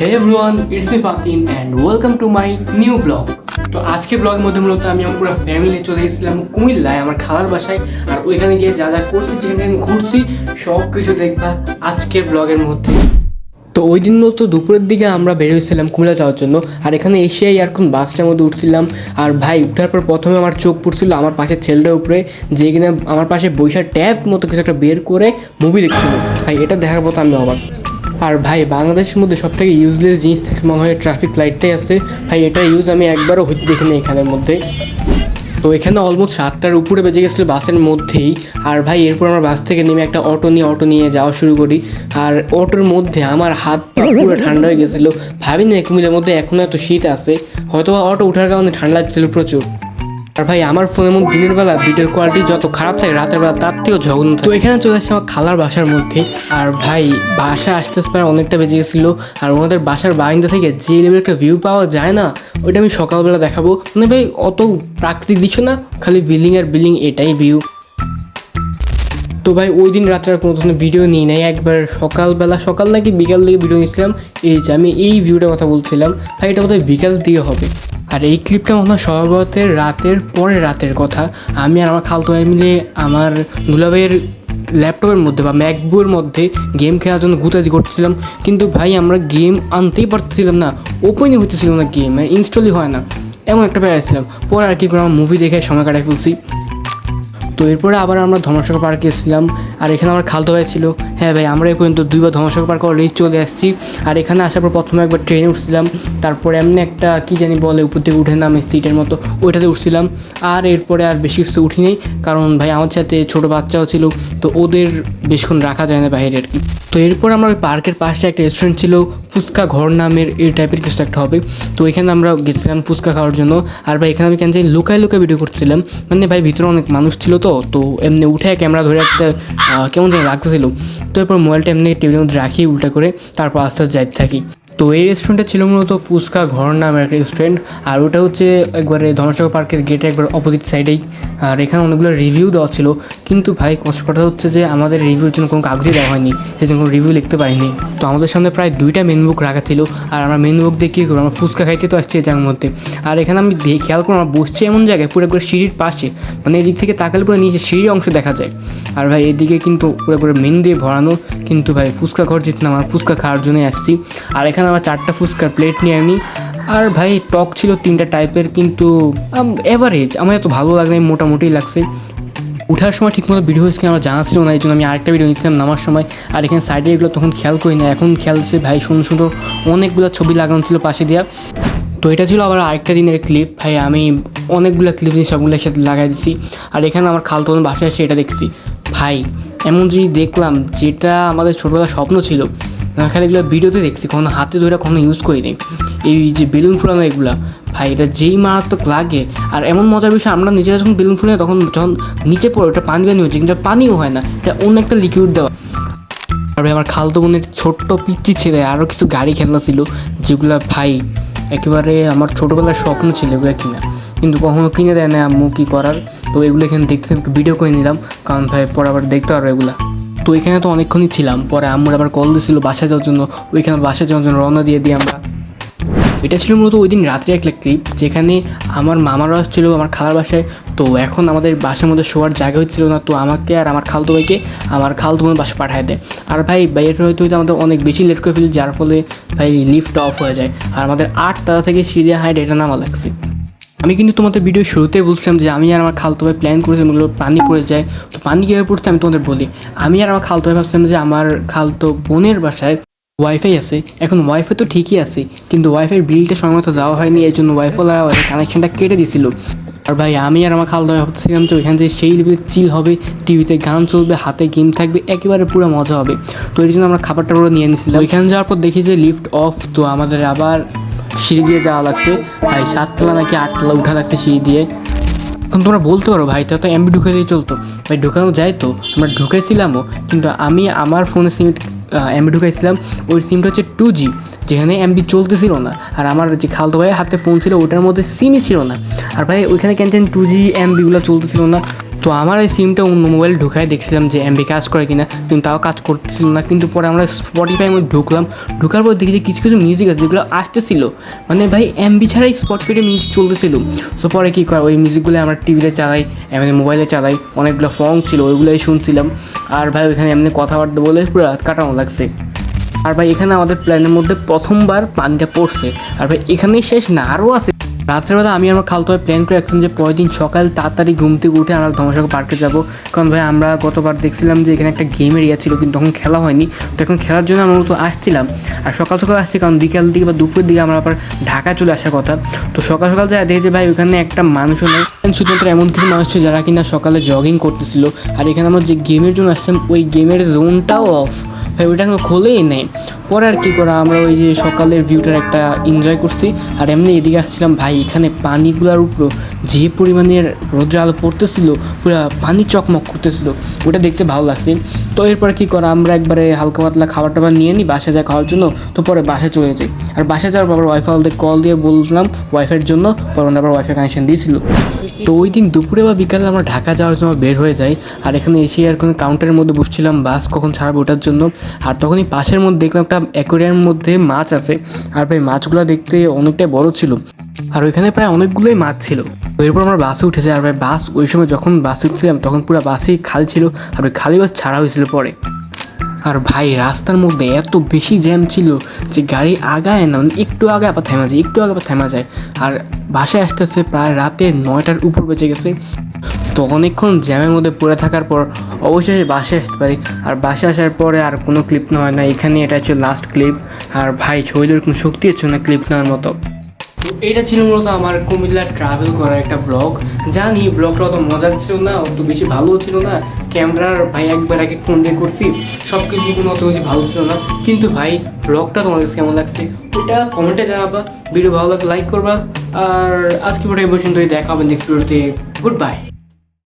Hey everyone it's me Fakin and welcome to my new blog তো আজকে ব্লগের মধ্যে মূলত আমি আমার পুরো ফ্যামিলি চলে এসেছিলাম কুমিল্লায়, আমার খালার বাসায়। আর ওইখানে গিয়ে যা যা করছি, যেখানে ঘুরছি সব কিছু দেখবা আজকের ব্লগের মধ্যে। তো ওই দিন মতো দুপুরের দিকে আমরা বেরিয়েছিলাম কুমিল্লা যাওয়ার জন্য। আর এখানে এসেই এখন বাসটার মধ্যে উঠছিলাম। আর ভাই, উঠার পর প্রথমে আমার চোখ পড়ছিল আমার পাশের ছেলেটার উপরে, যে কিনা আমার পাশে বৈশাখ ট্যাব মতো কিছু একটা বের করে মুভি দেখছিল। ভাই, এটা দেখার মতো আমি অবাক। আর ভাই, বাংলাদেশের মধ্যে সব থেকে ইউজলেস জিনিস থাকে মনে হয় ট্রাফিক লাইটটাই আছে। ভাই, এটা ইউজ আমি একবারও দেখিনি এখানের মধ্যে। তো এখানে অলমোস্ট সাতটার উপরে বেজে গেছিল বাসের মধ্যেই। আর ভাই, এরপর আমরা বাস থেকে নেমে একটা অটো নিয়ে অটো নিয়ে যাওয়া শুরু করি। আর অটোর মধ্যে আমার হাত পুরো ঠান্ডা হয়ে গেছিল। ভাবি না কুমিলের মধ্যে এখনও এত শীত আছে। হয়তো অটো ওঠার কারণে ঠান্ডা লাগছিল প্রচুর। আর ভাই, আমার ফোনের মধ্যে দিনের বেলা ভিডিওর কোয়ালিটি যত খারাপ থাকে, রাতের বেলা তার থেকেও থাকে। তো এখানে চলে আসছে আমার খালার বাসার মধ্যে। আর ভাই, বাসা আসতে আসতে অনেকটা বেজে গেছিল। আর ওনাদের বাসার বারিন্দা থেকে যে লেভেল একটা ভিউ পাওয়া যায় না, ওইটা আমি সকালবেলা দেখাবো। মানে ভাই, অত প্রাকৃতিক দৃশ্য না, খালি বিল্ডিং আর বিল্ডিং এটাই ভিউ তো ভাই, ওই দিন রাত্রে আর কোনো ধরনের ভিডিও নিই নাই। একবার সকালবেলা, সকাল নাকি বিকাল দিকে ভিডিও নিয়েছিলাম। এই যে আমি এই ভিউটার কথা বলছিলাম। ভাই, এটা বোধহয় বিকাল দিকে হবে। আর এই ক্লিপটা মনে হয় সর্বতের রাতের পরে রাতের কথা। আমি আর আমার খালতো ভাই মিলে আমার দুলাভাইয়ের ল্যাপটপের মধ্যে বা ম্যাকবুকের মধ্যে গেম খেলার জন্য গুতাদি করতেছিলাম। কিন্তু ভাই, আমরা গেম আনতেই পারতেছিলাম না। ওপেনই হইতেছিল না গেম ইনস্টলই হয় না। এমন একটা পেয়েছিলাম পরে আর কি করে আমার মুভি দেখে সময় কাটাই ফেলছি। তো এরপরে আবার আমরা ধর্মসাগর পার্কে এসেছিলাম। আর এখানে আমার খালতো ভাই ছিল। হ্যাঁ ভাই, আমরা এই পর্যন্ত দুইবার ধর্মসাগর পার্ক অলরেডি চলে আসছি। আর এখানে আসার পর প্রথমে একবার ট্রেনে উঠছিলাম। তারপরে এমনি একটা কী জানি বলে উপর থেকে উঠে নামে সিটের মতো, ওইটাতে উঠছিলাম। আর এরপরে আর বেশি কিছু উঠিনি কারণ ভাই, আমার সাথে ছোটো বাচ্চাও ছিল, তো ওদের বেশিক্ষণ রাখা যায় না বাইরে আর কি। তো এরপর আমরা ওই পার্কের পাশে একটা রেস্টুরেন্ট ছিল ফুচকা ঘর নামের এই টাইপের কিছু একটা হবে। তো এখানে আমরা গেছিলাম ফুচকা খাওয়ার জন্য। আর ভাই, এখানে আমি কেন যে লুকায় লুকায় ভিডিও করছিলাম। মানে ভাই, ভিতরে অনেক মানুষ ছিল তো। তো এমনি উঠে ক্যামেরা ধরে একটা কেমন যেন লাগতেছিল। তো এরপর মোবাইলটা এমনি টেবিলের মধ্যে রাখি, উল্টা করে তারপর আস্তে আস্তে যাইতে থাকি। তো এই রেস্টুরেন্টটা ছিল মূলত ফুচকা ঘর নামের একটা রেস্টুরেন্ট আর ওটা হচ্ছে একবারে ধনসাগর পার্কের গেটে একবার অপোজিট সাইডেই আর এখানে অনেকগুলো রিভিউ দেওয়া ছিল, কিন্তু ভাই কষ্ট কথা হচ্ছে যে আমাদের রিভিউর জন্য কোনো কাগজই দেওয়া হয়নি, সেদিন কোনো রিভিউ লিখতে পারিনি। তো আমাদের সামনে প্রায় দুইটা মেন বুক রাখা ছিল, আর আমরা মেন বুক দিয়ে কী করব? আমরা ফুচকা খাইতে তো আসছি জায়গার মধ্যে। আর এখানে আমি খেয়াল করব আমরা বসছি এমন জায়গায়, পুরো করে সিঁড়ির পাশে মানে এদিক থেকে তাকালে পুরো নিচে সিঁড়ির অংশ দেখা যায়। আর ভাই এদিকে কিন্তু পুরো করে মেন দিয়ে ভরানো, কিন্তু ভাই ফুচকা ঘর জিত না, আমার ফুচকা খাওয়ার জন্যই আসছি। আর এখানে আমরা চারটা ফুচকার প্লেট নিয়ে আনি আর ভাই, টক ছিল তিনটা টাইপের কিন্তু এভারেজ আমার এত ভালো লাগে মোটামুটি লাগছে। উঠার সময় ঠিকমতো ভিডিও হয়েছে আমার জানা ছিল না, এই জন্য আমি আরেকটা ভিডিও নিচ্ছিলাম নামার সময়। আর এখানে সাইডে এগুলো তখন খেয়াল করি না, এখন খেয়ালছে, ভাই সুন্দর সুন্দর অনেকগুলো ছবি লাগানো ছিল পাশে দেওয়া তো এটা ছিল আবার আরেকটা দিনের ক্লিপ ভাই, আমি অনেকগুলো ক্লিপ নিয়ে সবগুলো একসাথে লাগাই দিছি। আর এখানে আমার খালতো বোন বাসায় এসে এটা দেখছি। ভাই, এমন যদি দেখলাম, যেটা আমাদের ছোটোবেলার স্বপ্ন ছিল। না, খালি এগুলো ভিডিওতে দেখছি কখনো হাতে ধরে কখনো ইউজ করি করিনি এই যে বেলুন ফুলানো এগুলা, ভাই, এটা যেই মারাত্মক লাগে, আর এমন মজার বিষয়, আমরা নিজেরা যখন বেলুন ফুলে তখন যখন নিচে পড়ে, ওটা পানি পানি হচ্ছে, কিন্তু পানিও হয় না, এটা অন্য একটা লিকুইড দেওয়া। ভাই, আমার খালতো বোনের ছোট্ট পিচ্ছি ছেলে আরও কিছু গাড়ি খেলনা ছিল, যেগুলো ভাই, একেবারে আমার ছোটোবেলার স্বপ্ন ছিল এগুলো কিনা। কিন্তু কখনো কিনে দেয় না আম্মু কী করার, তো এগুলো এখানে দেখতে একটু ভিডিও করে নিলাম, কারণ ভাই, পরে আবার দেখতে পারব এগুলা। তো এখানে তো অনেকক্ষণই ছিলাম। পরে আম্মুর আবার কল দিয়েছিল বাসায় যাওয়ার জন্য। ওইখানে বাসায় যাওয়ার জন্য রওনা দিয়ে দিই আমরা। এটা ছিল মূলত ওই দিন রাত্রে একটা ক্লিপ যেখানে আমার মামারা ছিল আমার খালার বাসায়। তো এখন আমাদের বাসার মধ্যে শোয়ার জায়গা হচ্ছিল না। তো আমাকে আর আমার খালতো ভাইকে আমার খালতো বোন বাসা পাঠায় দেয়। আর ভাই বাইরে হয়তো হয়তো আমাদের অনেক বেশি লেট করে ফেলি যার ফলে ভাই লিফট অফ হয়ে যায়। আর আমাদের আট তারা থেকে সিঁড়ি হাইট এটা নামা লাগছে আমি কিন্তু তোমাদের ভিডিও শুরুতে বলছিলাম যে আমি আর আমার খালতো ভাই প্ল্যান করেছিলাম ওগুলো পানি পড়ে যায়। তো পানি কীভাবে পড়ছে আমি তোমাদের বলি। আমি আর আমার খালতো ভাই ভাবছিলাম যে আমার খালতো বোনের বাসায় ওয়াইফাই আছে। এখন ওয়াইফাই তো ঠিকই আছে, কিন্তু ওয়াইফাই বিলটা সময় মতো দেওয়া হয়নি এই জন্য ওয়াইফাই কানেকশনটা কেটে দিছিল। আর ভাই, আমি আর আমার খালদা ভাবতেছিলাম যে ওইখানে যে সেই লেভেলে চিল হবে টিভিতে গান চলবে, হাতে গেম থাকবে, একেবারে পুরো মজা হবে। তো এই জন্য আমরা খাবারটা পুরো নিয়ে নিয়েছিলাম। ওইখানে যাওয়ার পর দেখি যে লিফট অফ তো আমাদের আবার সিঁড়ি দিয়ে যাওয়া লাগছে। ভাই, সাততলা নাকি আটতলা উঠা লাগছে সিঁড়ি দিয়ে। এখন তোমরা বলতে পারো, ভাই তা তো এমবি ঢুকে দিয়ে চলতো। ভাই, ঢুকানো যায় তো, আমরা ঢুকেছিলামও, কিন্তু আমি আমার ফোনে সিম এমবি ঢুকাইছিলাম। ওই সিমটা হচ্ছে টু জি, যেখানে এমবি চলতেছিল না। আর আমার যে খালতো ভাইয়ের হাতে ফোন ছিল, ওটার মধ্যে সিমই ছিল না। আর ভাই, ওইখানে কেন টু জি, এমবিগুলো চলতেছিল না। তো আমার এই সিমটা অন্য মোবাইল ঢুকাই দেখছিলাম যে এমবি কাজ করে কিনা, কিন্তু তাও কাজ করতেছিল না। কিন্তু পরে আমরা স্পটিফাই মধ্যে ঢুকলাম। ঢুকার পর দেখি যে কিছু কিছু মিউজিক আছে যেগুলো আসতেছিল। মানে ভাই এমবি ছাড়াই স্পটিফাইতে মিউজিক চলতেছিল। তো পরে কী করা, ওই মিউজিকগুলো আমরা টিভিতে চালাই, এমনি মোবাইলে চালাই। অনেকগুলো সং ছিল, ওইগুলোই শুনছিলাম। আর ভাই, ওইখানে এমনি কথাবার্তা বলে পুরো রাত কাটানো লাগছে। আর ভাই, এখানে আমাদের প্ল্যানের মধ্যে প্রথমবার পানিটা পড়ছে। আর ভাই, এখানেই শেষ না, আরও আছে। রাত্রেবেলা আমি আমার খালতো ভাই প্ল্যান করে রাখছিলাম যে পরের দিন সকাল তাড়াতাড়ি ঘুম থেকে উঠে আমরা ধর্মসাগর পার্কে যাব। কারণ ভাই, আমরা গতবার দেখছিলাম যে এখানে একটা গেম এরিয়া ছিল, কিন্তু তখন খেলা হয়নি। তো এখন খেলার জন্য আমরা মূলত আসছিলাম। আর সকাল সকাল আসছি, কারণ বিকাল দিকে বা দুপুরের দিকে আমরা আবার ঢাকা চলে আসার কথা। তো সকাল সকাল যায় দেখি যে ভাই, ওখানে একটা মানুষও নেই। শুধুমাত্র এমন কিছু মানুষ ছিল যারা কিনা সকালে জগিং করতেছিল। আর এখানে আমরা যে গেমের জন্য আসছিলাম, ওই গেমের জোনটাও অফ ওইটা খোলেই নেই। পরে আর কি করা, আমরা ওই যে সকালের ভিউটার একটা এনজয় করছি। আর এমনি এদিকে আসছিলাম, ভাই, এখানে পানিগুলোর উপর যে পরিমাণের রোদ্র আলো পড়তেছিল, পুরো পানি চকমক করতেছিল। ওটা দেখতে ভালো লাগছে। তো এরপরে কী করা, আমরা একবারে হালকা পাতলা খাবার টাবার নিয়ে নিই বাসায় যা খাওয়ার জন্য, তো পরে বাসায় চলে যাই। আর বাসায় যাওয়ার পর ওয়াইফাই ওদের কল দিয়ে বললাম ওয়াইফাইয়ের জন্য, পরে আবার ওয়াইফাই কানেকশন দিয়েছিল। তো ওই দিন দুপুরে বা বিকালে আমরা ঢাকা যাওয়ার জন্য বের হয়ে যাই, আর এখানে এসে আর কোনো কাউন্টারের মধ্যে বসছিলাম, বাস কখন ছাড়বে ওটার জন্য। আর তখনই পাশের মধ্যে দেখলাম একটা অ্যাকোরিয়ামের মধ্যে মাছ আছে। আর ভাই, মাছগুলো দেখতে অনেকটাই বড় ছিল। আর ওইখানে প্রায় অনেকগুলোই মাছ ছিল। তো এরপর আমরা বাসে উঠেছি। আর ভাই, বাস ওই সময় যখন বাসে উঠছিলাম, তখন পুরো বাসেই খালি ছিল। আর ওই খালি বাস ছাড়া হয়েছিল পরে। আর ভাই, রাস্তার মধ্যে এত বেশি জ্যাম ছিল যে গাড়ি আগায় না মানে একটু আগে আবার থেমা যায়, একটু আগে আবার থেমা যায়। আর বাসায় আসতে আসতে প্রায় রাতে নয়টার উপর বেঁচে গেছে। তো অনেকক্ষণ জ্যামের মধ্যে পড়ে থাকার পর অবশ্যই বাসে আসতে পারি। আর বাসে আসার পরে আর কোনো ক্লিপ নেওয়া হয় না এখানে এটা হচ্ছে লাস্ট ক্লিপ আর ভাই শরীরের কোনো শক্তি হচ্ছে না ক্লিপ নেওয়ার মতো। তো এটা ছিল মূলত আমার কুমিল্লা ট্রাভেল করার একটা ব্লগ জানি ব্লগটা অত মজার ছিল না, অত বেশি ভালো ছিল না। ক্যামেরার ভাই একবার আগে ফোন দিয়ে করছি সব কিছু কোনো অত বেশি ভালো ছিল না। কিন্তু ভাই ব্লগটা কাছে কেমন লাগছে? ওটা কমেন্টে জানাবা ভিডিও ভালো লাগলে লাইক করবা। আর আজকে পরে এই পর্যন্তই, দেখা হবে নেক্সট ভিডিওতে গুড বাই